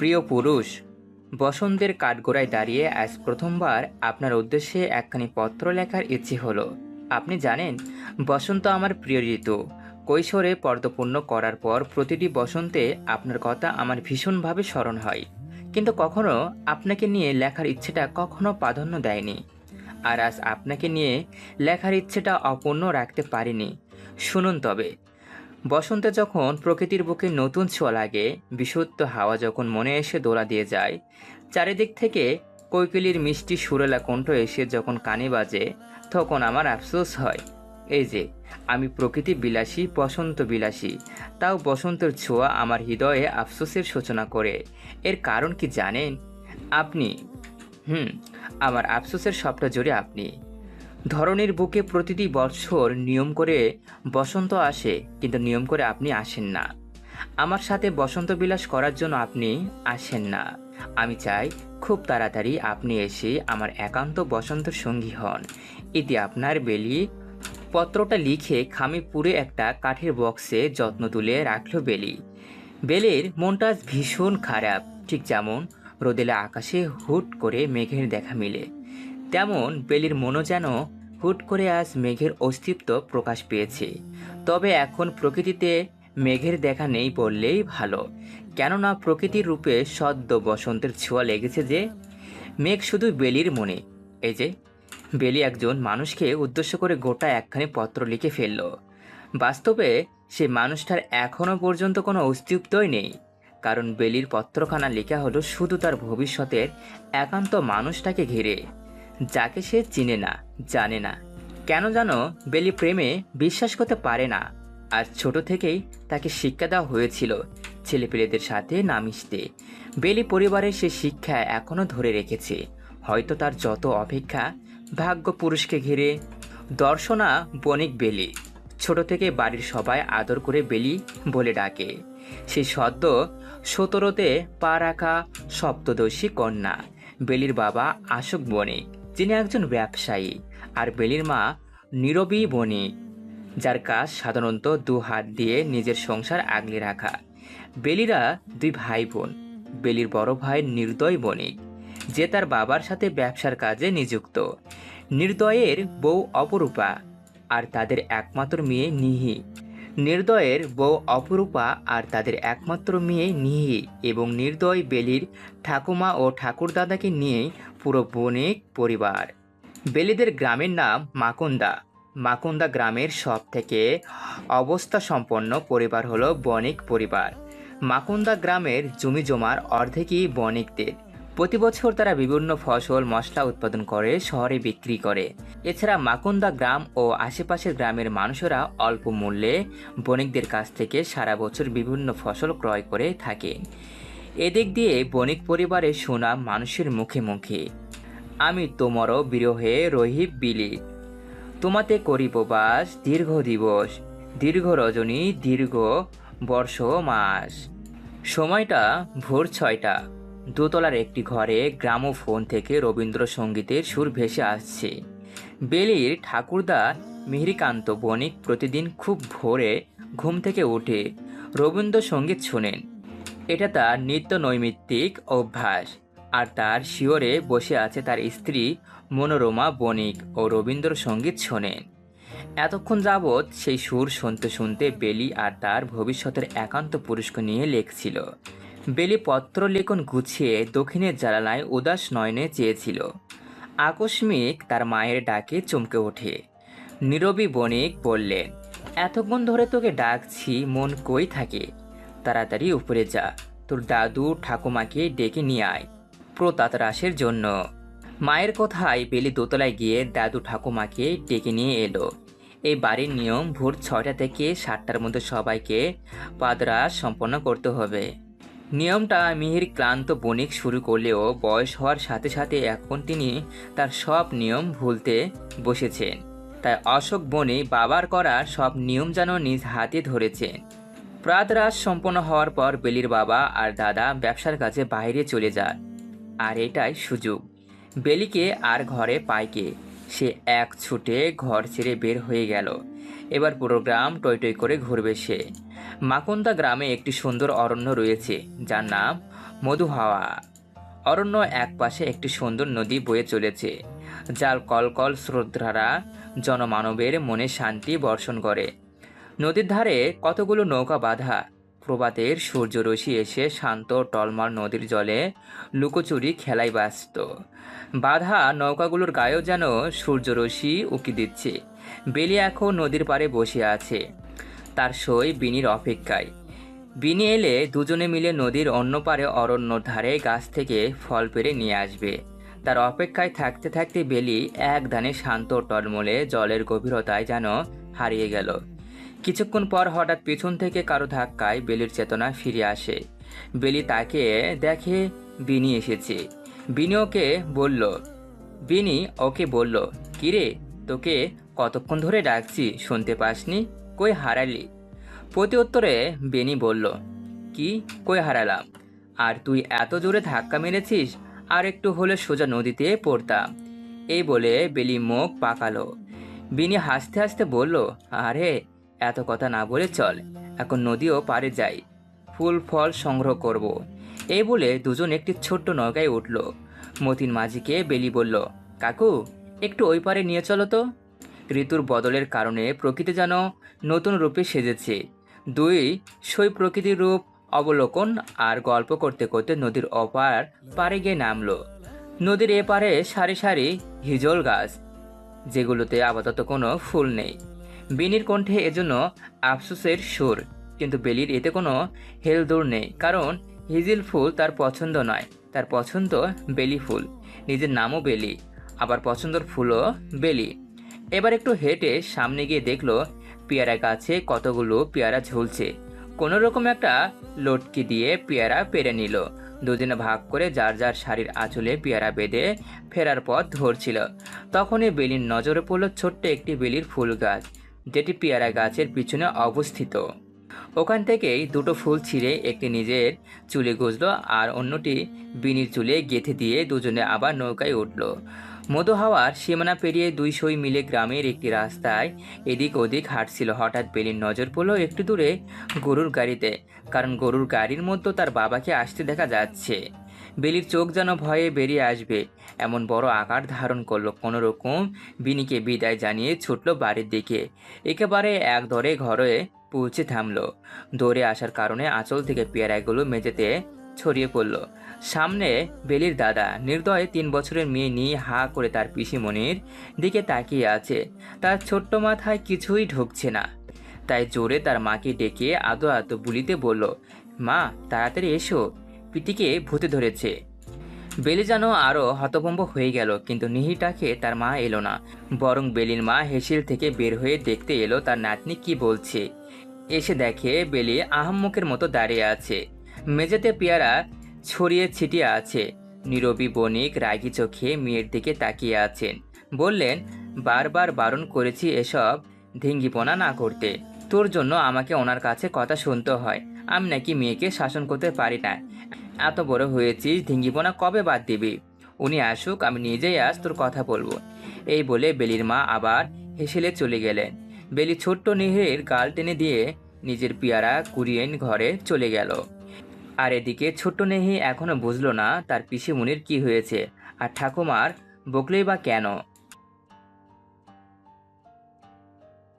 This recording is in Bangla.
প্রিয় পুরুষ, বসন্তের কাঠগোড়ায় দাঁড়িয়ে আজ প্রথমবার আপনার উদ্দেশ্যে একখানি পত্র লেখার ইচ্ছে হলো। আপনি জানেন, বসন্ত আমার প্রিয় ঋতু। কৈশোরে পর্দপূর্ণ করার পর প্রতিটি বসন্তে আপনার কথা আমার ভীষণভাবে স্মরণ হয়। কিন্তু কখনো আপনাকে নিয়ে লেখার ইচ্ছেটা কখনো প্রাধান্য দেয়নি। আর আজ আপনাকে নিয়ে লেখার ইচ্ছেটা অপূর্ণ রাখতে পারিনি। শুনুন তবে বসন্তে যখন প্রকৃতির বুকে নতুন ছোঁয়া লাগে, বিশুদ্ধ হাওয়া যখন মনে এসে দোলা দিয়ে যায়, চারিদিক থেকে কৈকেলির মিষ্টি সুরেলা কণ্ঠ এসে যখন কানে বাজে, তখন আমার আফসোস হয়। এই যে, আমি প্রকৃতি বিলাসী, বসন্ত বিলাসী, তাও বসন্তের ছোঁয়া আমার হৃদয়ে আফসোসের সূচনা করে। এর কারণ কি জানেন? আপনি, হুম, আমার আফসোসের সবটা জুড়ে আপনি। ধরনের বুকে প্রতিটি বছর নিয়ম করে বসন্ত আসে, কিন্তু নিয়ম করে আপনি আসেন না। আমার সাথে বসন্ত বিলাস করার জন্য আপনি আসেন না। আমি চাই খুব তাড়াতাড়ি আপনি এসে আমার একান্ত বসন্ত সঙ্গী হন। এতে আপনার বেলি পত্রটা লিখে খামে পুরে একটা কাঠের বক্সে যত্ন তুলে রাখল বেলি। বেলির মনটা ভীষণ খারাপ, ঠিক যেমন রোদেলা আকাশে হুট করে মেঘের দেখা মিলে। তেমন বেলির মনও যেন হুট করে আজ মেঘের অস্তিত্ব প্রকাশ পেয়েছে। তবে এখন প্রকৃতিতে মেঘের দেখা নেই বললেই ভালো। কেননা প্রকৃতির রূপে সদ্য বসন্তের ছোঁয়া লেগেছে যে, মেঘ শুধু বেলির মনে। এই যে, বেলি একজন মানুষকে উদ্দেশ্য করে গোটা একখানি পত্র লিখে ফেলল। বাস্তবে সে মানুষটার এখনও পর্যন্ত কোনো অস্তিত্বই নেই। কারণ বেলির পত্রখানা লেখা হলো শুধু তার ভবিষ্যতের একান্ত মানুষটাকে ঘিরে। যাকে সে চিনে না, জানে না। কেন জানো, বেলি প্রেমে বিশ্বাস করতে পারে না। আর ছোট থেকেই তাকে শিক্ষা দেওয়া হয়েছিল ছেলেপেলেদের সাথে না মিশতে। বেলি পরিবারের সে শিক্ষা এখনও ধরে রেখেছে। হয়তো তার যত অপেক্ষা, ভাগ্য পুরুষকে ঘিরে। দর্শনা বণিক বেলি। ছোট থেকে বাড়ির সবাই আদর করে বেলি বলে ডাকে। সে সদ্য সতেরোতে পা রাখা সপ্তদশী কন্যা, বেলির বাবা আশোক বণিক। যিনি একজন ব্যবসায়ী আর বেলির মা নীরবী বণিক যার কাজ সাধারণত দু হাত দিয়ে নিজের সংসার আগলে রাখা। বেলিরা দুই ভাই বোন, বেলির বড় ভাই নির্দয় বণিক যে তার বাবার সাথে ব্যবসার কাজে নিযুক্ত। নির্দয়ের বউ অপরূপা আর তাদের একমাত্র মেয়ে নিহি। নির্দয়ের বউ অপরূপা আর তাদের একমাত্র মেয়ে নিহি এবং নির্দয় বেলির ঠাকুমা ও ঠাকুরদাদাকে নিয়ে পুরো বণিক পরিবার। বেলিদের গ্রামের নাম মাকুন্দা। মাকুন্দা গ্রামের সব থেকে অবস্থা সম্পন্ন পরিবার হলো বণিক পরিবার। মাকুন্দা গ্রামের জমি জমার অর্ধেকই বণিকদের। প্রতি বছর তারা বিভিন্ন ফসল, মশলা উৎপাদন করে, শহরে বিক্রি করে। এছাড়া মাকুন্দা গ্রাম ও আশেপাশের গ্রামের মানুষেরা অল্প মূল্যে বণিকদের কাছ থেকে সারা বছর বিভিন্ন ফসল ক্রয় করে থাকে। এদিক দিয়ে বণিক পরিবারের সুনাম মানুষের মুখে মুখে। আমি তোমারও বিরহে রহিব বিলি। তোমাতে করিব বাস, দীর্ঘ দিবস, দীর্ঘ রজনী, দীর্ঘ বর্ষ, মাস। সময়টা ভোর ছয়টা। দোতলার একটি ঘরে গ্রামোফোন থেকে রবীন্দ্রসঙ্গীতের সুর ভেসে আসছে। বেলির ঠাকুরদা মিহিরকান্ত বণিক প্রতিদিন খুব ভোরে ঘুম থেকে উঠে রবীন্দ্রসঙ্গীত শোনেন। এটা তার নিত্য নৈমিত্তিক অভ্যাস। আর তার শিওরে বসে আছে তার স্ত্রী মনোরমা বণিক ও রবীন্দ্রসঙ্গীত শোনেন। এতক্ষণ যাবৎ সেই সুর শুনতে শুনতে বেলি আর তার ভবিষ্যতের একান্ত পুরুষকে নিয়ে লেখছিল। বেলি পত্র লেখন গুছিয়ে দক্ষিণের জানালায় উদাস নয়নে চেয়েছিল। আকস্মিক তার মায়ের ডাকে চমকে ওঠে। নীরবী বণিক বললেন এতক্ষণ ধরে তোকে ডাকছি, মন কই থাকে? তাড়াতাড়ি উপরে যা। তোর দাদু ঠাকুমাকে ডেকে নিয়ে আয়। প্রতাতরাসের জন্য। মায়ের কথায় বেলি দোতলায় গিয়ে দাদু ঠাকুমাকে ডেকে নিয়ে এলো। এই বাড়ির নিয়ম ভোর ছয়টা থেকে সাতটার মধ্যে সবাইকে পাদরাস সম্পন্ন করতে হবে। নিয়মটা মিহির ক্লান্ত বণিক শুরু করলেও বয়স হওয়ার সাথে সাথে এখন তিনি তার সব নিয়ম ভুলতে বসেছেন। তাই অশোক বণি বাবার করা সব নিয়ম যেন নিজ হাতে ধরেছেন প্রাতরাস সম্পন্ন হওয়ার পর বেলির বাবা আর দাদা ব্যবসার কাজে বাইরে চলে যান আর এটাই সুযোগ। বেলিকে আর ঘরে পাইকে সে এক ছুটে ঘর ছেড়ে বের হয়ে গেল। এবার পুরো গ্রাম টই টই করে ঘুরবে সে। মাকুন্দা গ্রামে একটি সুন্দর অরণ্য রয়েছে, যার নাম মধু হাওয়া অরণ্য একপাশে একটি সুন্দর নদী বয়ে চলেছে, যার কলকল শ্রদ্ধারা জনমানবের মনে শান্তি বর্ষণ করে। নদীর ধারে কতগুলো নৌকা বাঁধা, প্রভাতের সূর্যরশ্মি এসে শান্ত টলমল নদীর জলে লুকোচুরি খেলায় ব্যস্ত। বাধা নৌকাগুলোর গায়েও যেন সূর্যরশ্মি উকি দিচ্ছে। বেলি এখন নদীর পাড়ে বসে আছে। তার সই বিনির অপেক্ষায়। বিনি এলে দুজনে মিলে নদীর অন্য পারে অরণ্য ধারে গাছ থেকে ফল পেড়ে নিয়ে আসবে। তার অপেক্ষায় থাকতে থাকতে বেলি এক দানে শান্ত টলমলে জলের গভীরতায় যেন হারিয়ে গেল। কিছুক্ষণ পর হঠাৎ পিছন থেকে কারও ধাক্কায় বেলির চেতনা ফিরে আসে। বেলি তাকে দেখে বিনি এসেছে। বিনি ওকে বলল, বিনি, ওকে বলল, কিরে, তোকে কতক্ষণ ধরে ডাকছি, শুনতে পাসনি? কই হারালি? প্রতি উত্তরে বেনি বলল, কি? কই হারালাম? আর তুই এত জোরে ধাক্কা মেরেছিস, আর একটু হলে সোজা নদীতে পড়তাম। এই বলে বেলি মুখ পাকালো। বিনি হাসতে হাসতে বলল, আরে, এত কথা না বলে চল, এখন নদীও পারে যাই, ফুল ফল সংগ্রহ করব। এই বলে দুজন একটি ছোট্ট নৌকায় উঠল। মতিন মাঝিকে বেলি বলল, কাকু, একটু ওই পারে নিয়ে চলো তো। ঋতুর বদলের কারণে প্রকৃতি যেন নতুন রূপে সেজেছে। দুই, সই প্রকৃতির রূপ অবলোকন আর গল্প করতে করতে নদীর অপার পারে গিয়ে নামলো। নদীর এপারে সারি সারি হিজল গাছ, যেগুলোতে আপাতত কোনো ফুল নেই। বিনির কণ্ঠে এজন্য আফসোসের সুর, কিন্তু বেলির এতে কোনো হেলদোর নেই, কারণ হিজিল ফুল তার পছন্দ নয়। তার পছন্দ বেলি ফুল, নিজের নামও বেলি, আবার পছন্দর ফুলও বেলি। এবার একটু হেঁটে সামনে গিয়ে দেখল পেয়ারা গাছে কতগুলো পেয়ারা ঝুলছে। কোনো রকম একটা লটকি দিয়ে পেয়ারা পেরে নিল। দুদিনে ভাগ করে যার যার শাড়ির আঁচলে পেয়ারা বেঁধে ফেরার পথ ধরছিল। তখনই বেলির নজরে পড়ল ছোট্ট একটি বেলির ফুল গাছ, যেটি পেয়ারা গাছের পিছনে অবস্থিত। ওখান থেকেই দুটো ফুল ছিঁড়ে একটি নিজের চুলে গুজলো আর অন্যটি বিনির চুলে গেঁথে দিয়ে দুজনে আবার নৌকায় উঠল। মধু হাওয়ার সীমানা পেরিয়ে দুই সই মিলে গ্রামের একটি রাস্তায় এদিক ওদিক হাঁটছিল হঠাৎ বেলির নজর পড়ল একটু দূরে গরুর গাড়িতে, কারণ গরুর গাড়ির মধ্যে তার বাবাকে আসতে দেখা যাচ্ছে। বেলির চোখ যেন ভয়ে বেরিয়ে আসবে, এমন বড় আকার ধারণ করল কোনো রকম বিনিকে বিদায় জানিয়ে ছুটলো বাড়ির দিকে। একেবারে এক ধরে ঘরে পৌঁছে থামলো। দৌড়ে আসার কারণে আঁচল থেকে পেয়ারাগুলো মেঝেতে ছড়িয়ে পড়ল। সামনে বেলির দাদা নির্দয় তিন বছরের মেয়ে নিয়ে হা করে তার পিসিমণির দিকে তাকিয়ে আছে। তার ছোট্ট মাথায় কিছুই ঢুকছে না। তাই জোরে তার মাকে ডেকে আদো আদো বুলিতে বলল, মা, তাড়াতাড়ি এসো। পিতিকে ভূতে ধরেছে। বেলি যেন আরও হতভম্ব হয়ে গেল, কিন্তু নিহিটাকে তার মা এলো না। বরং বেলির মা হেসিল থেকে বের হয়ে দেখতে এলো তার নাতনি কি বলছে। এসে দেখে বেলি আহাম্মকের মতো দাঁড়িয়ে আছে। মেঝেতে পেয়ারা ছড়িয়ে ছিটিয়ে আছে। নীরবী বণিক রাগি চোখে মেয়ের দিকে তাকিয়ে আছেন। বললেন, বারবার বারণ করেছি এসব ধিঙ্গিপনা না করতে। তোর জন্য আমাকে ওনার কাছে কথা শুনতে হয়। আমি নাকি মেয়েকে শাসন করতে পারি না। এত বড় হয়েছিস ধিঙ্গিপনা কবে বাদ দিবি? উনি আসুক, আমি নিজেই আজ তোর কথা বলব। এই বলে বেলির মা আবার হেসেলে চলে গেলেন। বেলি ছোট্ট নেহের গাল টেনে দিয়ে নিজের পিয়ারা কুড়িয়ে ঘরে চলে গেল। আর এদিকে ছোট্ট নেহি এখনও বুঝলো না তার পিসিমুনির কি হয়েছে। আর ঠাকুমার, বকলেই বা কেন?